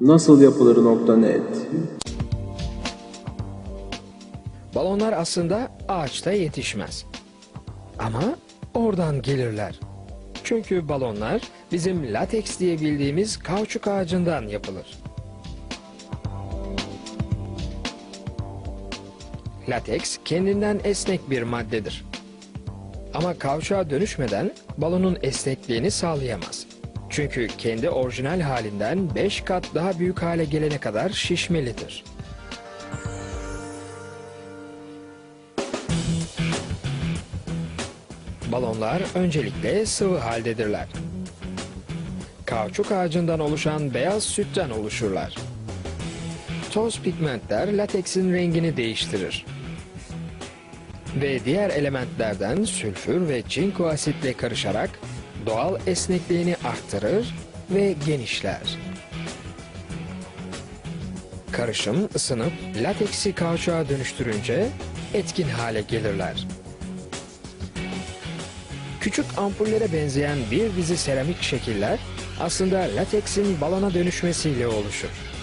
Nasıl yapılır nokta net. Balonlar aslında ağaçta yetişmez. Ama oradan gelirler. Çünkü balonlar bizim lateks diye bildiğimiz kauçuk ağacından yapılır. Lateks kendinden esnek bir maddedir. Ama kauçuğa dönüşmeden balonun esnekliğini sağlayamaz. Çünkü kendi orijinal halinden 5 kat daha büyük hale gelene kadar şişmelidir. Balonlar öncelikle sıvı haldedirler. Kauçuk ağacından oluşan beyaz sütten oluşurlar. Toz pigmentler lateksin rengini değiştirir. Ve diğer elementlerden sülfür ve çinko asitle karışarak doğal esnekliğini arttırır ve genişler. Karışım ısınıp lateksi kauçuğa dönüştürünce etkin hale gelirler. Küçük ampullere benzeyen bir dizi seramik şekiller aslında lateksin balona dönüşmesiyle oluşur.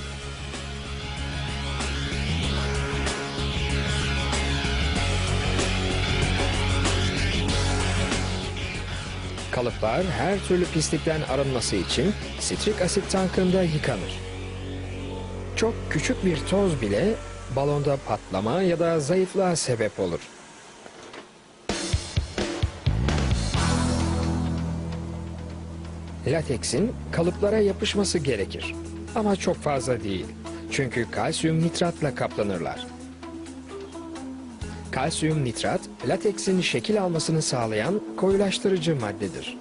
Kalıplar her türlü pislikten arınması için sitrik asit tankında yıkanır. Çok küçük bir toz bile balonda patlama ya da zayıflığa sebep olur. Lateksin kalıplara yapışması gerekir. Ama çok fazla değil. Çünkü kalsiyum nitratla kaplanırlar. Kalsiyum nitrat, lateksin şekil almasını sağlayan koyulaştırıcı maddedir.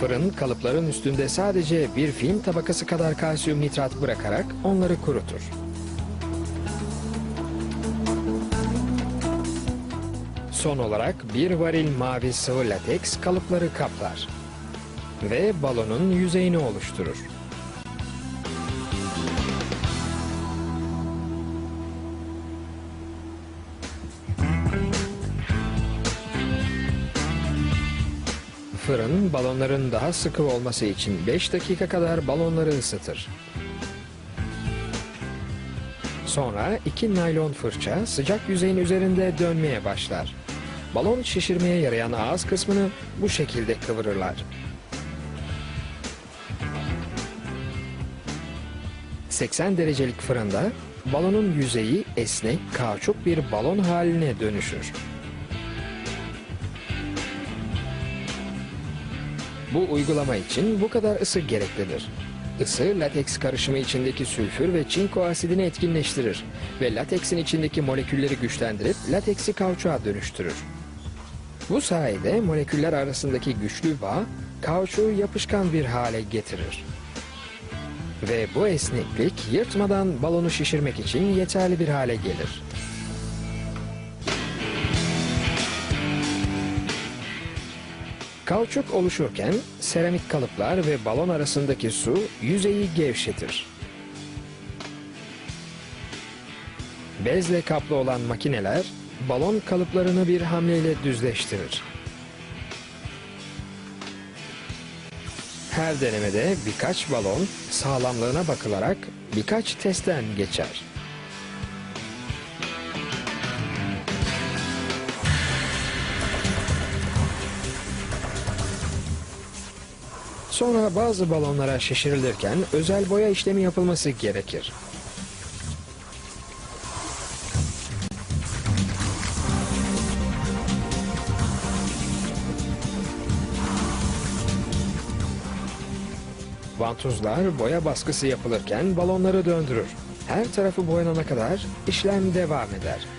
Fırın kalıpların üstünde sadece bir film tabakası kadar kalsiyum nitrat bırakarak onları kurutur. Son olarak bir varil mavi sıvı lateks kalıpları kaplar ve balonun yüzeyini oluşturur. Fırın balonların daha sıkı olması için 5 dakika kadar balonları ısıtır. Sonra iki naylon fırça sıcak yüzeyin üzerinde dönmeye başlar. Balon şişirmeye yarayan ağız kısmını bu şekilde kıvırırlar. ...80 derecelik fırında balonun yüzeyi esnek, kauçuk bir balon haline dönüşür. Bu uygulama için bu kadar ısı gereklidir. Isı lateks karışımı içindeki sülfür ve çinko asidini etkinleştirir ve lateksin içindeki molekülleri güçlendirip lateksi kauçuğa dönüştürür. Bu sayede moleküller arasındaki güçlü bağ kauçuğu yapışkan bir hale getirir. Ve bu esneklik yırtmadan balonu şişirmek için yeterli bir hale gelir. Kauçuk oluşurken seramik kalıplar ve balon arasındaki su yüzeyi gevşetir. Bezle kaplı olan makineler balon kalıplarını bir hamleyle düzleştirir. Her denemede birkaç balon sağlamlığına bakılarak birkaç testten geçer. Sonra bazı balonlara şişirilirken özel boya işlemi yapılması gerekir. Vantuzlar boya baskısı yapılırken balonları döndürür. Her tarafı boyanana kadar işlem devam eder.